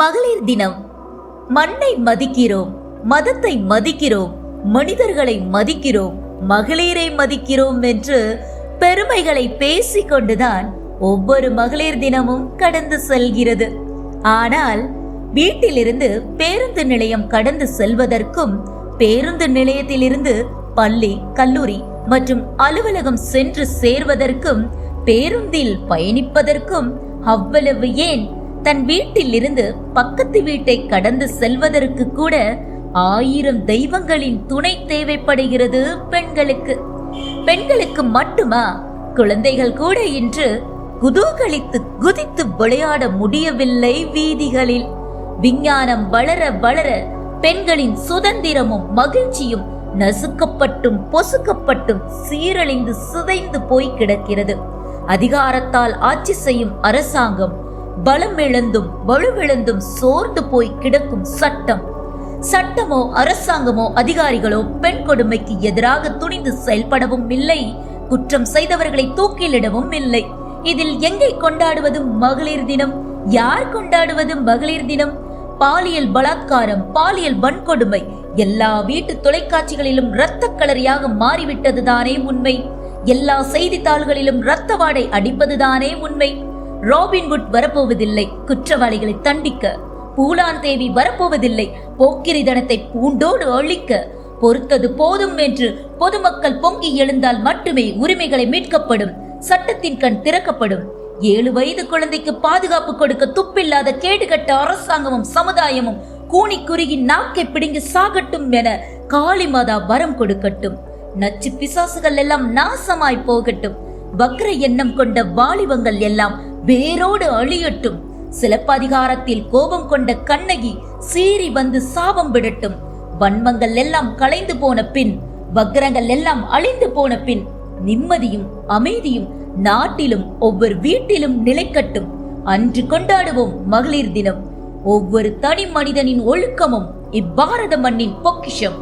மகளிர் தினம். மண்ணை மதிக்கிறோம் மதத்தை மதிக்கிறோம் மனிதர்களை மதிக்கிறோம் மகளிரை மதிக்கிறோம் என்று பெருமைகளை பேசிக்கொண்டுதான் ஒவ்வொரு மகளிர் தினமும் கடந்து செல்கிறது. ஆனால் வீட்டிலிருந்து பேருந்து நிலையம் கடந்து செல்வதற்கும் பேருந்து நிலையத்திலிருந்து பள்ளி கல்லூரி மற்றும் அலுவலகம் சென்று சேர்வதற்கும் பேருந்தில் பயணிப்பதற்கும் அவ்வளவு ஏன் தன் வீட்டிலிருந்து பக்கத்து வீட்டை கடந்து செல்வதற்கு கூட ஆயிரம் தெய்வங்களின் துணை தேவைப்படுகிறது பெண்களுக்கு. பெண்களுக்கு மட்டுமா? குழந்தைகள் கூட இன்று குதூகலித்து குதித்து விளையாட முடியவில்லை வீதிகளில். விஞ்ஞானம் வளர வளர பெண்களின் சுதந்திரமும் மகிழ்ச்சியும் நசுக்கப்பட்டும் பொசுக்கப்பட்டும் சீரழிந்து சிதைந்து போய் கிடக்கிறது. அதிகாரத்தால் ஆட்சி செய்யும் அரசாங்கம் பலம் இழந்தும் வலுவிழந்தும் சோர்ந்து போய் கிடக்கும் சட்டம். சட்டமோ அரசாங்கமோ அதிகாரிகளோ பெண் கொடுமைக்கு எதிராக துணிந்து செயல்படவும் இல்லை. குற்றம் செய்தவர்களை தூக்கிலிடவும் இல்லை. இதில் எங்கே கொண்டாடுவது மகளிர் தினம்? யார் கொண்டாடுவது மகளிர் தினம்? பாலியல் பலாத்காரம் பாலியல் வன்கொடுமை எல்லா வீட்டு தொலைக்காட்சிகளிலும் இரத்த கலரியாக மாறிவிட்டதுதானே உண்மை. எல்லா செய்தித்தாள்களிலும் இரத்த வாடை அடிப்பதுதானே உண்மை. ராபின்வுட் வரப்போவதில்லை. குற்றவாளிகளை தண்டிக்க. பூலான் தேவி வரப்போவதில்லை. போக்கிரி தனத்தை பூண்டோடு அழிக்க. பொறுத்தது போதும் என்று பொதுமக்கள் பொங்கி எழுந்தால் மட்டுமே உரிமைகளை மீட்கப்படும். சட்டத்தின் கண் திறக்கப்படும். ஏழு வயது குழந்தைக்கு பாதுகாப்பு கொடுக்க துப்பில்லாத கேடுகட்ட அரசாங்கமும் சமுதாயமும் கூனி குறுகி நாக்கை பிடுங்கி சாகட்டும் என காளிமாதா வரம் கொடுக்கட்டும். நச்சு பிசாசுகள் எல்லாம் நாசமாய் போகட்டும். வக்ர எண்ணம் கொண்ட வாலிபங்கள் எல்லாம் வேரோடு அழியட்டும். சிலப்பதிகாரத்தில் கோபம் கொண்ட கண்ணகி சீறி வந்து சாபம் விடட்டும். வன்மங்கள் எல்லாம் கலைந்து போன பின் வக்ரங்கள் எல்லாம் அழிந்து போன பின் நிம்மதியும் அமைதியும் நாட்டிலும் ஒவ்வொரு வீட்டிலும் நிலைக்கட்டும். அன்று கொண்டாடுவோம் மகளிர் தினம். ஒவ்வொரு தனி மனிதனின் ஒழுக்கமும் இப்பாரத மண்ணின் பொக்கிஷம்.